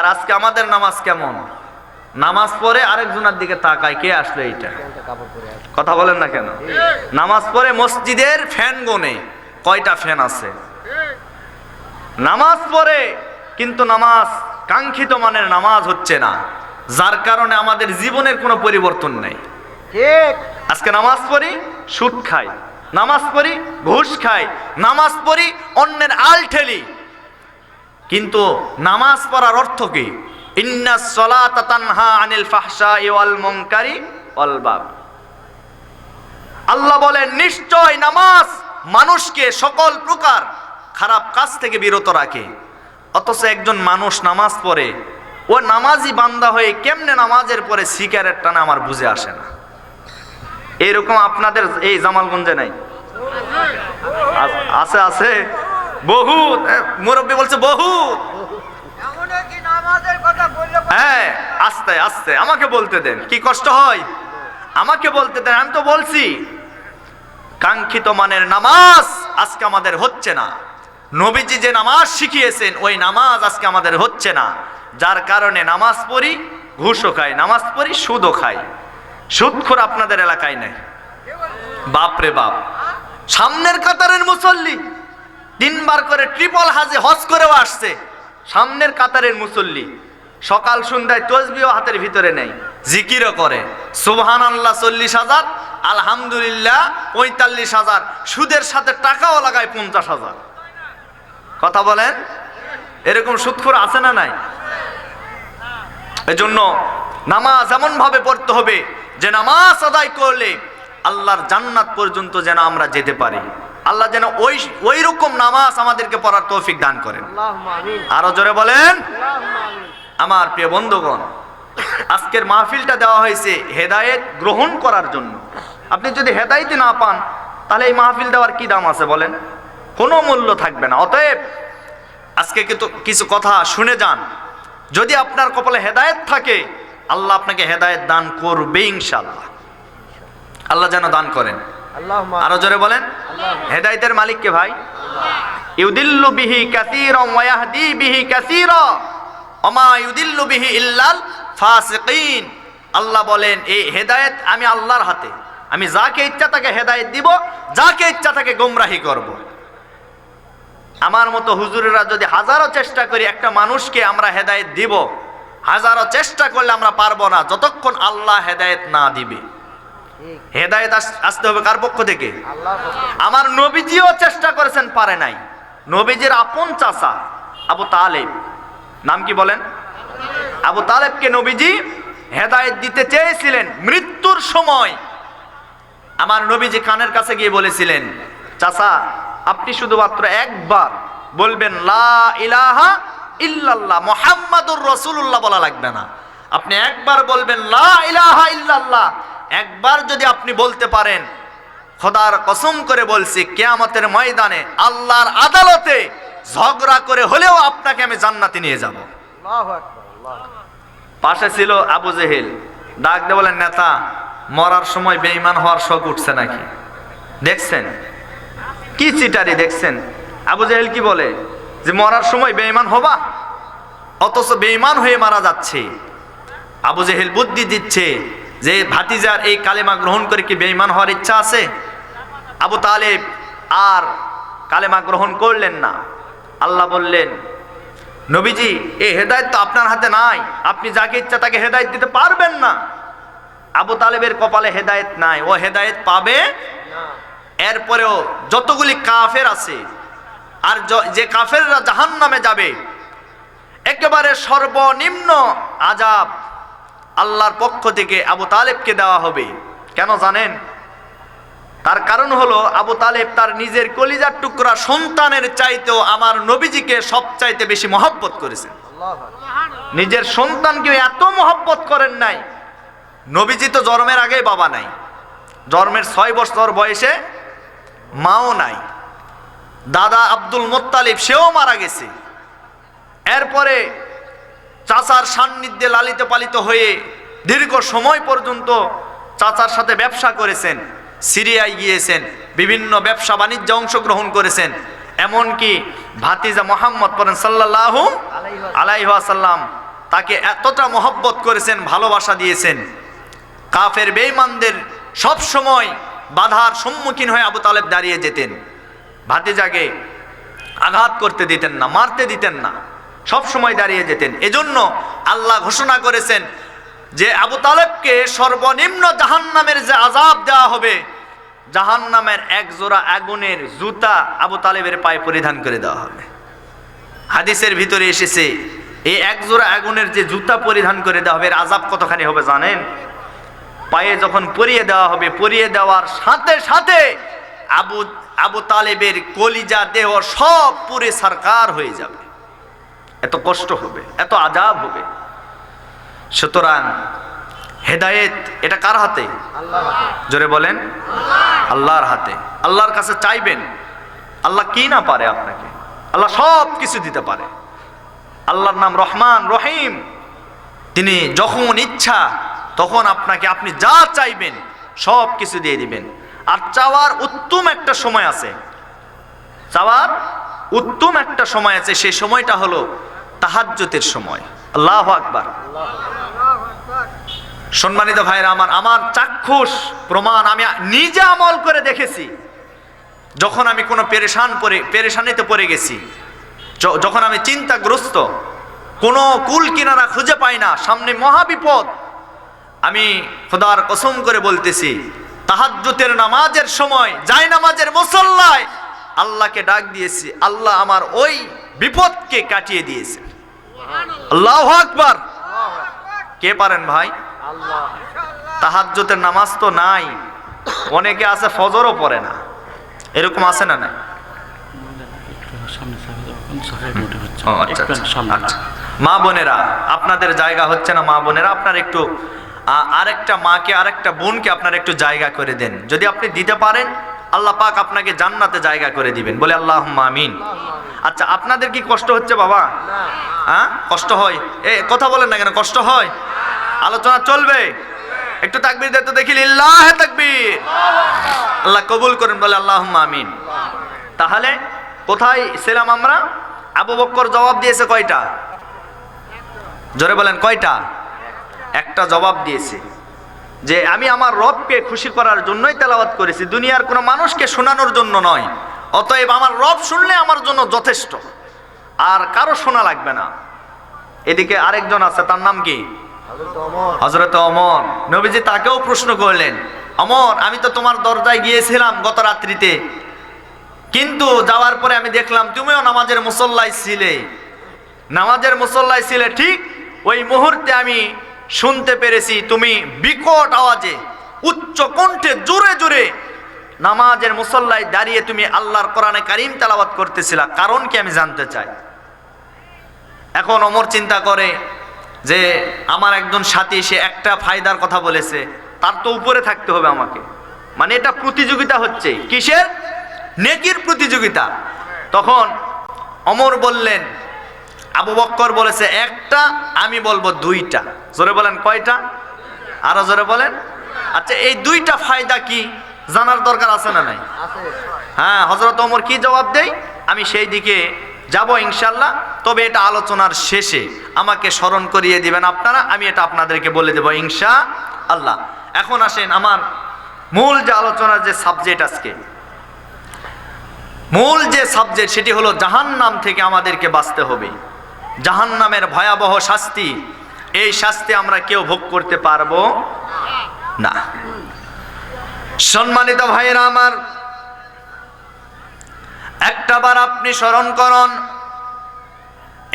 আর আজকে আমাদের নামাজ কেমন? নামাজ পড়ে আরেকজনের দিকে তাকায় কে আসলো এইটা? কথা বলেন না কেন? নামাজ পড়ে মসজিদের ফ্যান গনে কয়টা ফ্যান আছে? নামাজ পড়ে কিন্তু নামাজ কাঙ্ক্ষিত মানের নামাজ হচ্ছে না যার কারণে আমাদের জীবনের কোনো পরিবর্তন নেই। আজকে নামাজ পড়ি সুদ খাই নামাজ পড়ি ঘুষ খাই নামাজ পড়ি অন্যের আল ঠেলি। কিন্তু নামাজ পড়ার অর্থ কি? ইন্না সলাতা তানহা আনিল ফাহশা ওয়াল মুনকারি ওয়াল আল্লাহ বলেন, নিশ্চয় নামাজ মানুষকে সকল প্রকার খারাপ কাজ থেকে বিরত রাখে। অথচ একজন মানুষ নামাজ পড়ে, ও নামাজি বান্দা হয়ে কেমনে নামাজের পরে সিগারেট টানে আমার বুঝে আসে না। এরকম আপনাদের এই জামালগঞ্জে নাই? আছে আছে? বহুত। মুরব্বী বলছে বহুত। হ্যাঁ আস্তে আস্তে, আমাকে বলতে দেন, কি কষ্ট হয়? আমাকে বলতে দেন, আমি তো বলছি, কাঙ্ক্ষিত মানের নামাজ আজকে আমাদের হচ্ছে না। নবীজি যে নামাজ শিখিয়েছেন, ওই নামাজ আজকে আমাদের হচ্ছে না। যার কারণে নামাজ পড়ি, ঘুষও খাই, নামাজ পড়ি, সুদও খাই। সুদখোর আপনাদের এলাকায় নেই। বাপরে বাপ। সামনের কাতারের মুসল্লি। তিনবার করে ট্রিপল হাজে হজ করেও আসছে। সামনের কাতারের মুসল্লি, সকাল সন্ধ্যায় তসবিও হাতের ভিতরে নেই, জিকিরও করে। সুবহান আল্লাহ চল্লিশ হাজার, আলহামদুলিল্লাহ পঁয়তাল্লিশ হাজার, সুদের সাথে টাকাও লাগায় পঞ্চাশ হাজার। কথা বলেন? এরকম সুদখোর আছে না নাই? এজন্য নামাজ এমন ভাবে পড়তে হবে, যে নামাজ আদায় করলে আল্লাহর জান্নাত পর্যন্ত যেন আমরা যেতে পারি। আল্লাহ যেন ওই ওই রকম নামাজ আমাদেরকে পড়ার তৌফিক দান করেন। আরও জোরে বলেন? আমার প্রিয় বন্ধুগণ আজকের মাহফিলটা দেওয়া হয়েছে হেদায়েত গ্রহণ করার জন্য। আপনি যদি হেদায়েতই না পান তাহলে এই মাহফিল দেওয়ার কি দাম আছে বলেন? কোনো মূল্য থাকবে না। অতএব আজকে কিন্তু কিছু কথা শুনে যান। যদি আপনার কপালে হেদায়েত থাকে আল্লাহ আপনাকে হেদায়েত দান করবে ইনশাল্লাহ আল্লাহ যেন দান করেন। আরও জোরে বলেন। হেদায়েতের মালিক কে ভাই? ইউদিল্লু বিহি কাসীরা ওয়া ইয়াহদি বিহি কাসীরা। ওমা ইউদিল্লু বিহি ইল্লাল ফাসিকিন। আল্লাহ বলেন এই হেদায়েত আমি আল্লাহর হাতে। আমি যাকে ইচ্ছা তাকে হেদায়েত দিব, যাকে ইচ্ছা তাকে গোমরাহি করব। আমার মতো হুজুরেরা যদি হাজারো চেষ্টা করি একটা মানুষকে আমরা হেদায়েত দিব, হাজারো চেষ্টা করলে আমরা পারব না, যতক্ষণ আল্লাহ হেদায়েত না দিবে। হেদায়েত আস- আসতে হবে কার পক্ষ থেকে? আমার নবীজিও চেষ্টা করেছেন, পারে নাই। নবীজির আপন চাচা, আবু তালেব। নাম কি বলেন? আবু তালেবকে নবীজি হেদায়েত দিতে চেয়েছিলেন মৃত্যুর সময়। আমার নবীজি কানের কাছে গিয়ে বলেছিলেন, চাচা, আপনি শুধুমাত্র একবার বলবেন, লা ইলাহা ইল্লাল্লাহ, মুহাম্মাদুর রাসূলুল্লাহ বলা লাগবে না। আপনি একবার বলবেন, লা ইলাহা ইল্লাল্লাহ একবার যদি আপনি বলতে পারেন খোদার কসম করে বলছি কেয়ামতের ময়দানে আল্লাহর আদালতে ঝগড়া করে হলেও আপনাকে আমি জান্নাতে নিয়ে যাব। পাশে ছিল আবু জেহেল। ডাক দিয়ে বলেন নেতা মরার সময় বেঈমান হওয়ার শখ উঠছে নাকি? দেখছেন? কি চিটারি দেখছেন? আবু জেহেল কি বলে? যে মরার সময় বেঈমান হবা অথচ বেঈমান হয়ে মারা যাচ্ছে। আবু জেহেল বুদ্ধি দিচ্ছে যে ভাতিজার এই কালেমা গ্রহণ করে কি বেঈমান হওয়ার ইচ্ছা আছে? আবু তালেব, আর কালেমা গ্রহণ করলেন না। আল্লাহ বললেন, নবীজি এই হেদায়ত তো আপনার হাতে নাই। আপনি যাকে ইচ্ছা তাকে হেদায়ত দিতে পারবেন না। আবু তালেবের কপালে হেদায়েত নাই। ও হেদায়েত পাবে এরপরেও যতগুলি কাফের আছে, আর যে কাফেররা জাহান নামে যাবে, একেবারে সর্বনিম্ন আজাব আল্লাহর পক্ষ থেকে আবু তালেবকে দেওয়া হবে। কেন জানেন? তার কারণ হলো, আবু তালেব তার নিজের কলিজার টুকরা সন্তানের চাইতেও আমার নবীজিকে সব চাইতে বেশি মহব্বত করেছেন। নিজের সন্তানকে এত মহব্বত করেন নাই। নবীজি তো জন্মের আগেই বাবা নাই। জন্মের ছয় বছর বয়সে মাও নাই। দাদা আব্দুল মোত্তালিব, সেও মারা গেছে। এরপরে চাচার সান্নিধ্যে লালিত পালিত হয়ে দীর্ঘ সময় পর্যন্ত চাচার সাথে ব্যবসা করেছেন, সিরিয়ায় গিয়েছেন, বিভিন্ন ব্যবসা বাণিজ্যে অংশগ্রহণ করেছেন। এমনকি ভাতিজা মোহাম্মদ পরেন সাল্লাল্লাহু আলাইহাসাল্লাম তাকে এতটা মহব্বত করেছেন, ভালোবাসা দিয়েছেন। কাফের বেঈমানদের সব সময় বাধার সম্মুখীন হয়ে আবু তালেব দাঁড়িয়ে যেতেন। ভাতিজাকে আঘাত করতে দিতেন না, মারতে দিতেন না। সব সময় দাঁড়িয়ে যেতেন। এজন্য আল্লাহ ঘোষণা করেছেন যে আবু তালেবকে সর্বনিম্ন জাহান্নামের যে আজাব দেওয়া হবে, জাহান্নামের এক জোড়া আগুনের জুতা আবু তালেবের পায়ে পরিধান করে দেওয়া হবে। হাদিসের ভিতরে এসেছে, এই এক জোড়া আগুনের যে জুতা পরিধান করে দেওয়া হবে, এর আজাব কতখানি হবে জানেন? পায়ে যখন পরিয়ে দেওয়া হবে, পরিয়ে দেওয়ার সাথে সাথে আবু আবু তালেবের কলিজা দেহ সব পুরে সরকার হয়ে যাবে। এত কষ্ট হবে, এত আজাব হবে। সুতরাং হেদায়েত, এটা কার হাতে? জোরে বলেন, আল্লাহর হাতে। আল্লাহর কাছে চাইবেন, আল্লাহ কি না পারে আপনাকে? আল্লাহ সব কিছু দিতে পারে। আল্লাহর নাম রহমান, রহিম। তিনি যখন ইচ্ছা, তখন আপনাকে আপনি যা চাইবেন, সব কিছু দিয়ে দিবেন। আর চাওয়ার উত্তম একটা সময় আছে। চাওয়ার উত্তম একটা সময় আছে, সেই সময়টা হলো তাহাজ্জতের সময়। আল্লাহ আকবার। সম্মানিত ভাইরা আমার আমার চাক্ষুষ প্রমাণ আমি নিজে আমল করে দেখেছি। যখন আমি কোনো পেরেশান পরে, পেরেশানিতে পড়ে গেছি যখন আমি চিন্তাগ্রস্ত, কোনো কুল কিনারা খুঁজে পাই না, সামনে মহাবিপদ, আমি খোদার কসম করে বলতেছি, তাহাজ্জুতের নামাজের সময়, যাই নামাজের মুসল্লায়, আল্লাহকে ডাক দিয়েছি, আল্লাহ আমার ওই বিপদকে কাটিয়ে দিয়েছে। আল্লাহ আকবার। কে পারেন ভাই? আল্লাহ নামাজ তো নাই। অনেকে আছে ফজরও পড়ে না। এরকম আছে না নাই? ও আচ্ছা আচ্ছা, আচ্ছা। মা বোনেরা আপনাদের জায়গা হচ্ছে না মা বোনেরা? আপনার একটু আরেকটা মাকে আরেকটা বোনকে আপনার একটু জায়গা করে দেন। যদি আপনি দিতে পারেন আল্লাহ পাক আপনাকে জান্নাতে জায়গা করে দিবেন। বলে আল্লাহ আমিন। আচ্ছা আপনাদের কি কষ্ট হচ্ছে বাবা? হ্যাঁ? কষ্ট হয়? এ, কথা বলেন না কেন? কষ্ট হয়? আলোচনা চলবে। একটু তাকবির দিতে দেখি, লিল্লাহ তাকবীর। আল্লাহ কবুল করেন, বলে আল্লাহ আমিন। তাহলে কোথায় ছিলাম আমরা? আবু বক্কর জবাব দিয়েছে কয়টা? জোরে বলেন, কয়টা? একটা জবাব দিয়েছে। যে আমি আমার রবকে খুশি করার জন্যই তেলাওয়াত করেছি। দুনিয়ার কোনো মানুষকে শোনানোর জন্য নয়। অতএব আমার রব শুনলে আমার জন্য যথেষ্ট। আর কারও শোনা লাগবে না। এদিকে আরেকজন আছে তার নাম কি? হজরত অমর। নবীজি তাকেও প্রশ্ন করলেন অমর আমি তো তোমার দরজায় গিয়েছিলাম গত রাত্রিতে। কিন্তু যাওয়ার পরে আমি দেখলাম তুমিও নামাজের মুসল্লায় ছিলে। নামাজের মুসল্লায় ছিলে ঠিক ওই মুহূর্তে আমি শুনতে পেরেছি তুমি বিকট আওয়াজে, উচ্চ কণ্ঠে জোরে জোরে নামাজের মুসল্লায় দাঁড়িয়ে তুমি আল্লাহর কোরআনে কারিম তেলাওয়াত করতেছিলা। কারণ কি আমি জানতে চাই? এখন অমর চিন্তা করে যে আমার একজন সাথী, সে একটা ফায়দার কথা বলেছে, তার তো উপরে থাকতে হবে আমাকে। মানে এটা প্রতিযোগিতা হচ্ছে। কিসের? নেকির প্রতিযোগিতা। তখন অমর বললেন, আবু বক্কর বলেছে, একটা আমি বলব দুইটা। জোরে বলেন কয়টা? আরও জোরে বলেন। আচ্ছা এই দুইটা ফায়দা কি জানার দরকার আছে না নাই? হ্যাঁ হজরত ওমর কি জবাব দেয়? আমি সেই দিকে যাব ইনশাল্লাহ তবে এটা আলোচনার শেষে। আমাকে স্মরণ করিয়ে দিবেন আপনারা আমি এটা আপনাদেরকে বলে দেব ইনশা আল্লাহ এখন আসেন আমার মূল যে আলোচনার যে সাবজেক্ট আজকে। মূল যে সাবজেক্ট সেটি হলো জাহান্নাম থেকে আমাদেরকে বাঁচতে হবে। জাহান্নামের ভয়াবহ শাস্তি এই শাস্তি আমরা কেউ ভোগ করতে পারব না। সম্মানিত ভাইয়েরা আমার, একটাবার আপনি স্মরণ করুন,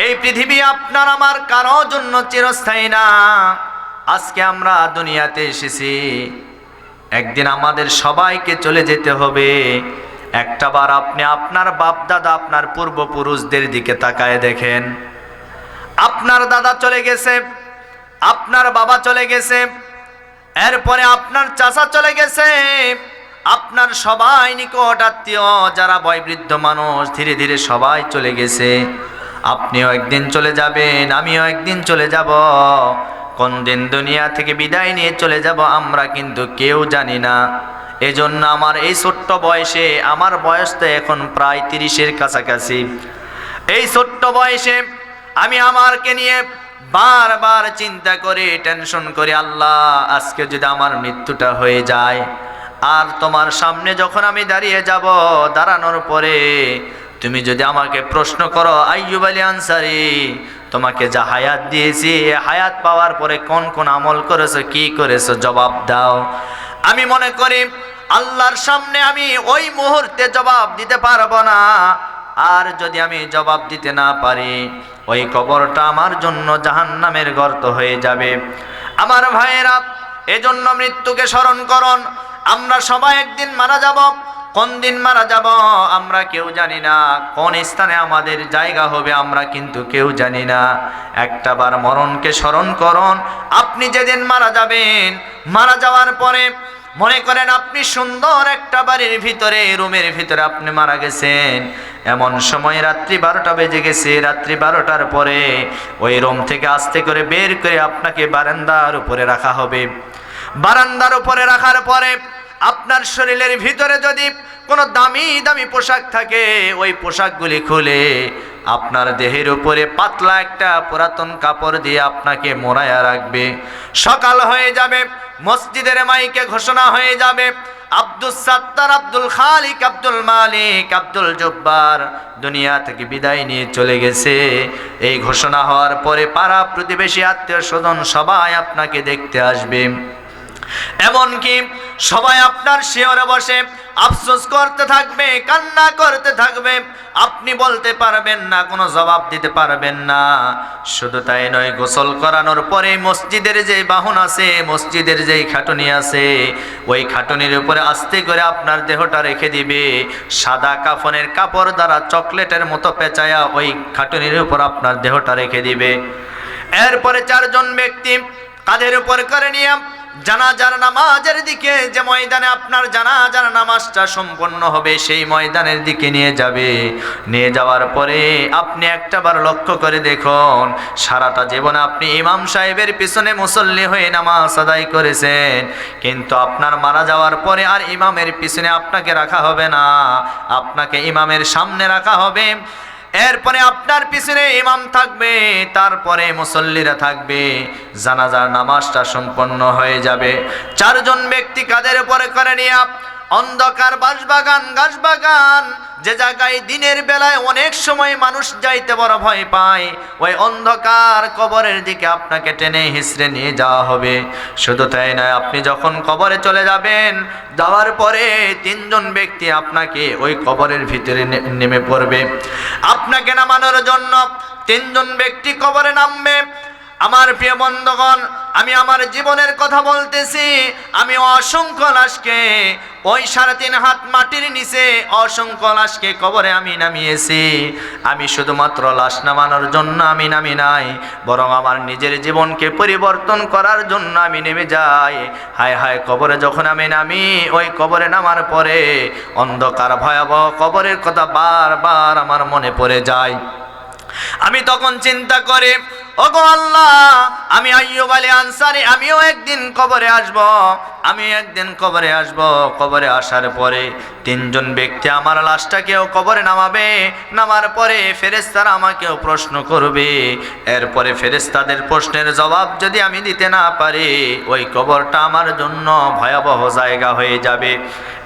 এই পৃথিবী আপনার আমার কারও জন্য চিরস্থায়ী না। আজকে আমরা দুনিয়াতে এসেছি, একদিন আমাদের সবাইকে চলে যেতে হবে। একটাবার আপনি আপনার বাপ দাদা আপনার পূর্বপুরুষদের দিকে তাকায় দেখেন। আপনার দাদা চলে গেছে আপনার বাবা চলে গেছে, এরপরে আপনার চাচা চলে গেছে, আপনার সবাই নিকট আত্মীয়, যারা বয়বৃদ্ধ মানুষ, ধীরে ধীরে সবাই চলে গেছে। আপনিও একদিন চলে যাবেন, আমিও একদিন চলে যাব। কোন দিন দুনিয়া থেকে বিদায় নিয়ে চলে যাব, আমরা কিন্তু কেউ জানি না। এজন্য আমার এই ছোট্ট বয়সে, আমার বয়স তো এখন প্রায় তিরিশের কাছাকাছি। এই ছোট্ট বয়সে, আমি আমারকে নিয়ে বারবার চিন্তা করে টেনশন করে, আল্লাহ, আজকে যদি আমার মৃত্যুটা হয়ে যায়, আর তোমার সামনে যখন আমি দাঁড়িয়ে যাব, দাঁড়ানোর পরে তুমি যদি আমাকে প্রশ্ন করো আইয়ুব আলী আনসারি, তোমাকে যা হায়াত দিয়েছি হায়াত পাওয়ার পরে কোন কোন আমল করেছ, কি করেছ, জবাব দাও। আমি মনে করি, আল্লাহর সামনে আমি ওই মুহূর্তে জবাব দিতে পারব না। আর যদি আমি জবাব দিতে না পারি, ওই কবরটা আমার জন্য জাহান্নামের গর্ত হয়ে যাবে। আমার ভাইয়েরা, এজন্য মৃত্যুকে স্মরণ করুন। আমরা সবাই একদিন মারা যাব। কোন দিন মারা যাব আমরা কেউ জানি না। কোন স্থানে আমাদের জায়গা হবে আমরা কিন্তু কেউ জানি না। একটাবার মরণকে স্মরণ করুন। আপনি যেদিন মারা যাবেন, মারা যাওয়ার পরে মনে করেন আপনি সুন্দর একটা বাড়ির ভিতরে, রুমের ভিতরে আপনি মারা গেছেন। এমন সময় রাত্রি বারোটা বেজে গেছে, রাত্রি বারোটার পরে ওই রুম থেকে আস্তে করে বের করে আপনাকে বারান্দার উপরে রাখা হবে। বারান্দার উপরে রাখার পরে আপনার শরীরের ভিতরে যদি কোনো দামি দামি পোশাক থাকে, ওই পোশাকগুলি খুলে আপনার দেহের উপরে পাতলা একটা পুরাতন কাপড় দিয়ে আপনাকে মোড়ায়া রাখবে। সকাল হয়ে যাবে মসজিদের মাইকে ঘোষণা হয়ে যাবে আব্দুল সাত্তার, আব্দুল খালিক, আব্দুল মালিক, আব্দুল জব্বার দুনিয়া থেকে বিদায় নিয়ে চলে গেছে। এই ঘোষণা হওয়ার পরে পাড়া প্রতিবেশী, আত্মীয় স্বজন সবাই আপনাকে দেখতে আসবে। এমনকি সবাই আপনার শিওরে বসে, আফসোস করতে থাকবে, কান্না করতে থাকবে, আপনি বলতে পারবেন না, কোনো জবাব দিতে পারবেন না। শুধু তাই নয়, গোসল করানোর পরে মসজিদের যে বাহন আছে, মসজিদের যেই খাটুনি আছে, ওই খাটুনির উপরে আস্তে করে আপনার দেহটা রেখে দিবে। সাদা কাফনের কাপড় দ্বারা চকলেটের মতো পেঁচায়া ওই খাটুনির উপর আপনার দেহটা রেখে দিবে। এরপরে চারজন ব্যক্তি কাদের উপর করে নিয়ে জানাজার নামাজের দিকে যে ময়দানে আপনার জানাজার নামাজটা সম্পন্ন হবে, সেই ময়দানের দিকে নিয়ে যাবে। নিয়ে যাওয়ার পরে আপনি একটাবার লক্ষ্য করে দেখুন, সারাটা জীবনে আপনি ইমাম সাহেবের পিছনে মুসল্লি হয়ে নামাজ আদায় করেছেন, কিন্তু আপনার মারা যাওয়ার পরে আর ইমামের পিছনে আপনাকে রাখা হবে না। আপনাকে ইমামের সামনে রাখা হবে। এরপরে আপনার পিছনে ইমাম থাকবে, তারপরে মুসল্লিরা থাকবে, জানাজার নামাজটা সম্পন্ন হয়ে যাবে। চারজন ব্যক্তি কাদের উপরে করে নিয়ে অন্ধকার বাসবাগান গাছবাগান যে জায়গায় দিনের বেলায় অনেক সময় মানুষ যাইতে বড় ভয় পায়, ওই অন্ধকার কবরের দিকে আপনাকে টেনে হিসড়ে নিয়ে যাওয়া হবে। শুধু তাই নয়, আপনি যখন কবরে চলে যাবেন, যাওয়ার পরে তিনজন ব্যক্তি আপনাকে ওই কবরের ভিতরে নেমে পড়বে। আপনাকে নামানোর জন্য তিনজন ব্যক্তি কবরে নামবে। আমার প্রিয় বন্ধগণ, আমি আমার জীবনের কথা বলতেছি। আমি অসংখ্য লাশকে, ওই সাড়ে তিন হাত মাটির নিচে অসংখ্য লাশকে কবরে আমি নামিয়েছি। আমি শুধুমাত্র লাশ নামানোর জন্য আমি নামি নাই, বরং আমার নিজের জীবনকে পরিবর্তন করার জন্য আমি নেমে যাই। হায় হায়, কবরে যখন আমি নামি, ওই কবরে নামার পরে অন্ধকার ভয়াবহ কবরের কথা বারবার আমার মনে পড়ে যায়। আমি তখন চিন্তা করে ওগো আল্লাহ, আমি আইয়ুব আলী আনসারি, আমিও একদিন কবরে আসব। আমি একদিন কবরে আসব। কবরে আসার পরে তিনজন ব্যক্তি আমার লাশটাকেও কবরে নামাবে। নামার পরে ফেরেস্তারা আমাকেও প্রশ্ন করবে। এরপরে ফেরেস্তাদের প্রশ্নের জবাব যদি আমি দিতে না পারি, ওই কবরটা আমার জন্য ভয়াবহ জায়গা হয়ে যাবে।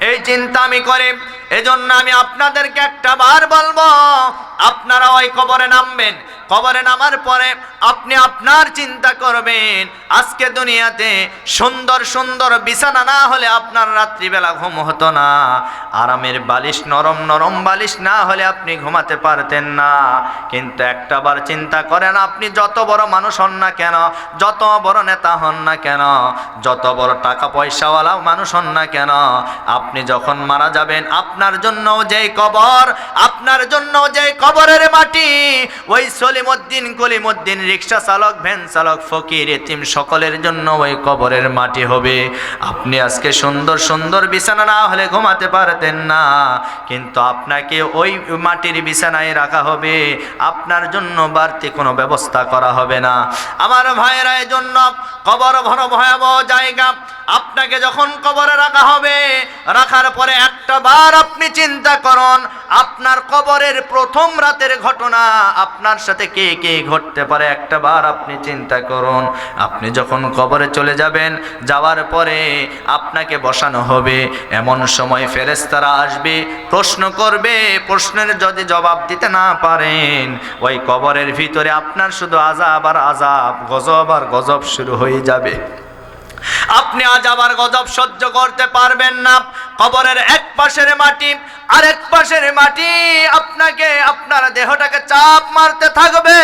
এই চিন্তা আমি করে, এজন্য আমি আপনাদেরকে একটা বার বলব, আপনারা ওই কবরে নামবেন। কবরে নামার পরে আপনি আপনার চিন্তা করবেন, আজকে দুনিয়াতে সুন্দর সুন্দর বিছানা না হলে আপনার রাত্রিবেলা ঘুম হতো না। আরামের বালিশ, নরম নরম বালিশ না হলে আপনি ঘুমাতে পারতেন না। কিন্তু একটা বার চিন্তা করেন, আপনি যত বড় মানুষ হন না কেন, যত বড় নেতা হন না কেন, যত বড় টাকা পয়সাওয়ালা মানুষ হন না কেন, আপনি যখন মারা যাবেন, আপনার জন্য যেই কবর, আপনার জন্য যেই কবরের মাটি, ওই সলিমুদ্দিন কলিমুদ্দিন রিক্সা চালক, ভ্যান চালক, ফকির, এতিম, সকলের জন্য ওই কবরের মাটি হবে। আপনি আজকে সুন্দর সুন্দর বিছানা না হলে ঘুমাতে পারতেন না, কিন্তু আপনাকে ওই মাটির বিছানায় রাখা হবে। আপনার জন্য বাড়তি কোনো ব্যবস্থা করা হবে না। আমার ভাইয়েরা জন্য কবর ভর ভয়াবহ জায়গা। আপনাকে যখন কবরে রাখা হবে, রাখার পরে একটা বার আপনি চিন্তা করুন, আপনার কবরের প্রথম রাতের ঘটনা আপনার সাথে কে কে ঘটতে পারে, একটা বার আপনি চিন্তা করুন। আপনি যখন কবরে চলে যাবেন, যাওয়ার পরে আপনাকে বসানো হবে। এমন সময় ফেরেস্তারা আসবে, প্রশ্ন করবে, প্রশ্নের যদি জবাব দিতে না পারেন, ওই কবরের ভিতরে আপনার শুধু আজাব আর আজাব গজব আর গজব শুরু হয়ে যাবে। আপনি আজ আবার গজব সহ্য করতে পারবেন না। কবরের এক পাশের মাটি আর এক পাশের মাটি, আপনাকে, আপনার দেহটাকে চাপ মারতে থাকবে।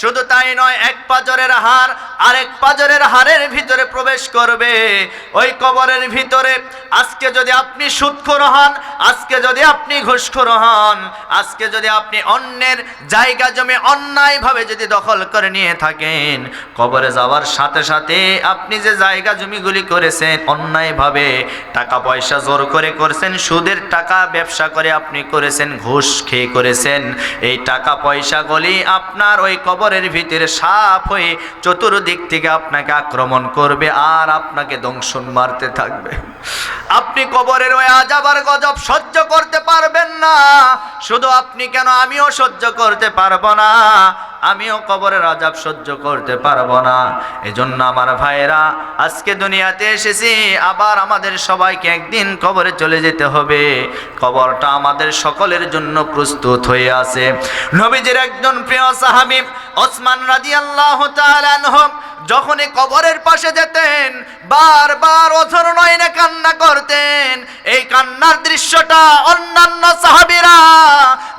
শুধু তাই নয়, এক পাজরের হার আরেক পাজরের হারের ভিতরে প্রবেশ করবে। ওই কবরের ভিতরে আজকে যদি আপনি সুদখোর হন, আজকে যদি আপনি ঘুষখোর হন, আজকে যদি আপনি অন্যের জায়গা জমি অন্যায়ভাবে যদি দখল করে নিয়ে থাকেন, কবরে যাওয়ার সাথে সাথে আপনি যে জায়গা জমিগুলি করেছেন অন্যায়ভাবে, টাকা পয়সা জোর করে করেছেন, সুদের টাকা ব্যবসা করে আপনি করেছেন, ঘুষ খেয়ে করেছেন, এই টাকা পয়সাগুলি আপনার ওই কবরের ভিতরে সাপ হয়ে চতুর্দিক থেকে আপনাকে আক্রমণ করবে আর আপনাকে দংশন মারতে থাকবে। আপনি কবরের ওই আজাবার গজব সহ্য করতে পারবেন না। শুধু আপনি কেন আমিও সহ্য করতে পারব না। আমিও কবরের আজাব সহ্য করতে পারব না। এজন্য আমার ভাইয়েরা, আজকে দুনিয়াতে এসেছি, আবার আমাদের সবাইকে একদিন কবরে চলে যেতে হবে। কবরটা আমাদের সকলের জন্য প্রস্তুত হয়ে আছে। নবীজির একজন প্রিয় সাহাবী ওসমান রাজি আল্লাহ যখনই কবরের পাশে যেতেন, বারবার অথর নয়নে কান্না করতেন। এই কান্নার দৃশ্যটা অন্যান্য সাহাবীরা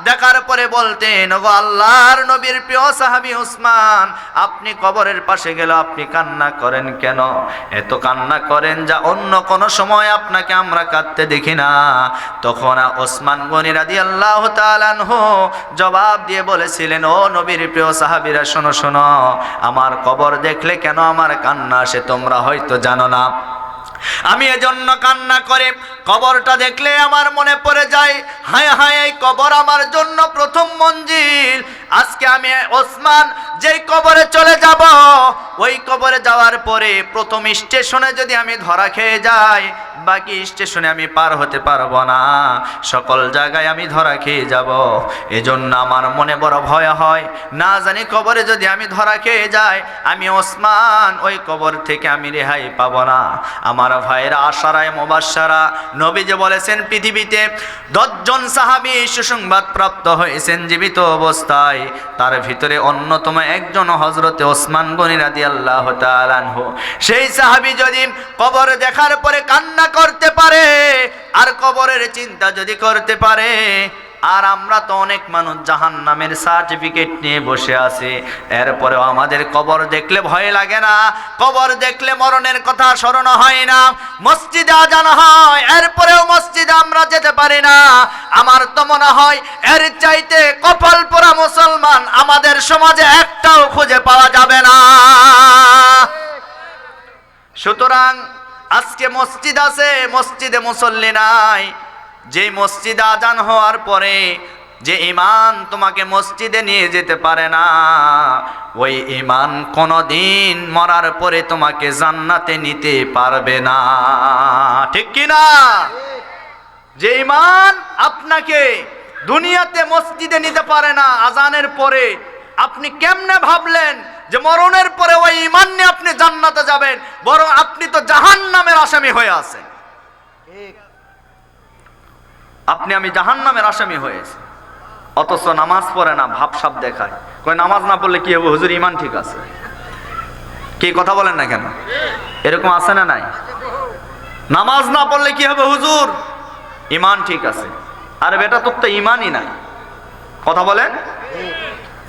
দেখার পরে বলতেন, ওগো আল্লাহর নবীর প্রিয় সাহাবী উসমান, আপনি কবরের পাশে গেলে আপনি কান্না করেন কেন? এত কান্না করেন যা অন্য কোন সময় আপনাকে আমরা কাঁদতে দেখি না। তখন ওসমান গনি রাদি আল্লাহ তালানহু জবাব দিয়ে বলেছিলেন, ও নবীর প্রিয় সাহাবীরা, শোনো শোনো, আমার কবর দেখলে কেন আমার কান্না আসে তোমরা হয়তো জানো না। আমি এজন্য কান্না করে কবরটা দেখলে আমার মনে পড়ে যায়, হায় হায়, এই কবর আমার জন্য প্রথম মঞ্জিল। আজকে আমি ওসমান যেই কবরে চলে যাব, ওই কবরে যাওয়ার পরে প্রথম স্টেশনে যদি আমি ধরা খেয়ে যাই বাকি স্টেশনে আমি পার হতে পারব না। সকল জায়গায় আমি ধরা খেয়ে যাব। এজন্য আমার মনে বড় ভয় হয়। না জানি কবরে যদি আমি ধরা খেয়ে যাই, আমি ওসমান ওই কবর থেকে আমি রেহাই পাবো না। আমার ভাইয়েরা, আশারায় মোবাসারা নবী যে বলেছেন, পৃথিবীতে দশজন সাহাবি সুসংবাদ প্রাপ্ত হয়েছেন জীবিত অবস্থায়। তার ভিতরে অন্যতম একজন হজরতে ওসমান গনি রাদি আল্লাহ সেই সাহাবি যদি কবর দেখার পরে কান্না করতে পারে, আর কবরের চিন্তা যদি করতে পারে, আর আমরা তো অনেক মানুষ জাহান নামের সার্টিফিকেট নিয়ে বসে আছে। এরপরেও আমাদের কবর দেখলে ভয় লাগে না, কবর দেখলে মরণের কথা স্মরণ হয় না। মসজিদে আজান হয়, এরপরেও মসজিদে আমরা যেতে পারি না। আমার তো মনে হয়, এর চাইতে কপাল পোড়া মুসলমান আমাদের সমাজে একটাও খুঁজে পাওয়া যাবে না। সুতরাং আজকে মসজিদ আছে, মসজিদে মুসল্লি নাই। যে মসজিদ আজান হওয়ার পরে যে ইমান তোমাকে মসজিদে নিয়ে যেতে পারে না, ওই ইমান কোনোদিন মরার পরে তোমাকে জান্নাতে নিতে পারবে না। ঠিক কি না? যে ইমান আপনাকে দুনিয়াতে মসজিদে নিতে পারে না, আজানের পরে আপনি কেমনে ভাবলেন যে মরণের পরে ওই ইমান নিয়ে আপনি জান্নাতে যাবেন, বরং আপনি তো জাহান নামের আসামি হয়ে ঠিক আপনি আমি জাহান নামের আসামি হয়েছি। অথচ নামাজ পড়ে না ভাবসাব দেখায়। কই নামাজ না পড়লে কি হবে? হুজুর, ইমান ঠিক আছে। কি কথা বলেন না কেন? এরকম আছে না নাই? নামাজ না পড়লে কি হবে হুজুর? ইমান ঠিক আছে। আর বেটা, তোর তো ইমানই নাই। কথা বলেন।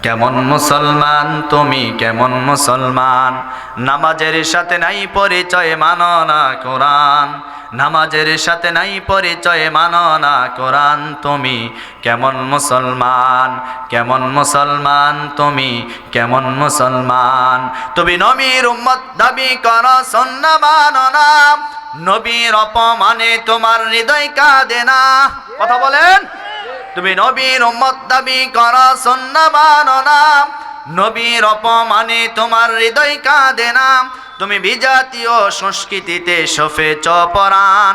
কেমন মুসলমান? তুমি কেমন মুসলমান? নামাজের সাথে নাই পরিচয় মানো না কোরআন। নামাজের সাথে নাই পরিচয় মানো না কোরআন। তুমি কেমন মুসলমান? কেমন মুসলমান? তুমি কেমন মুসলমান? তুমি নবীর উম্মত দাবি কর, সন্না মানো না। নবীর অপমানে তোমার হৃদয় কাঁদে না। কথা বলেন। তুমি নবীর উম্মত দাবি কর সন্না, মানো না। নবীর অপমানে তোমার হৃদয় কাঁদে না। তুমি বিজাতীয় সংস্কৃতিতে সফে পরাণ।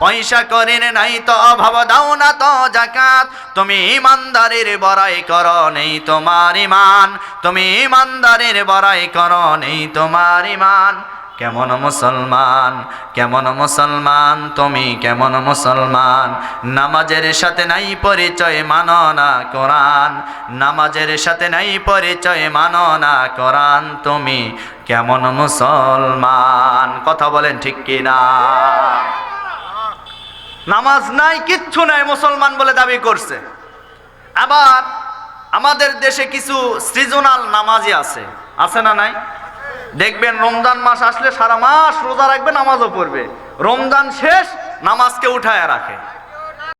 পয়সা করির নাই তো অভাব, দাও না তো জাকাত তুমি ইমানদারের বড়াই কর নেই তোমার ইমান। তুমি ইমানদারের বড়াই কর নেই তোমার ইমান। কেমন মুসলমান কেমন মুসলমান, তুমি কেমন মুসলমান। নামাজের সাথে নাই পরিচয়, মানো না কোরআন। নামাজের সাথে নাই পরিচয়, মানো না কোরআন। তুমি কেমন মুসলমান, কথা বলেন ঠিক কি না নামাজ নাই, কিচ্ছু নাই, মুসলমান বলে দাবি করছে। আবার আমাদের দেশে কিছু সৃজনাল নামাজই আছে। আছে না নাই? দেখবেন রমজান মাস আসলে সারা মাস রোজা রাখবে, নামাজও পড়বে। রমজান শেষ, নামাজকে উঠায় রাখে।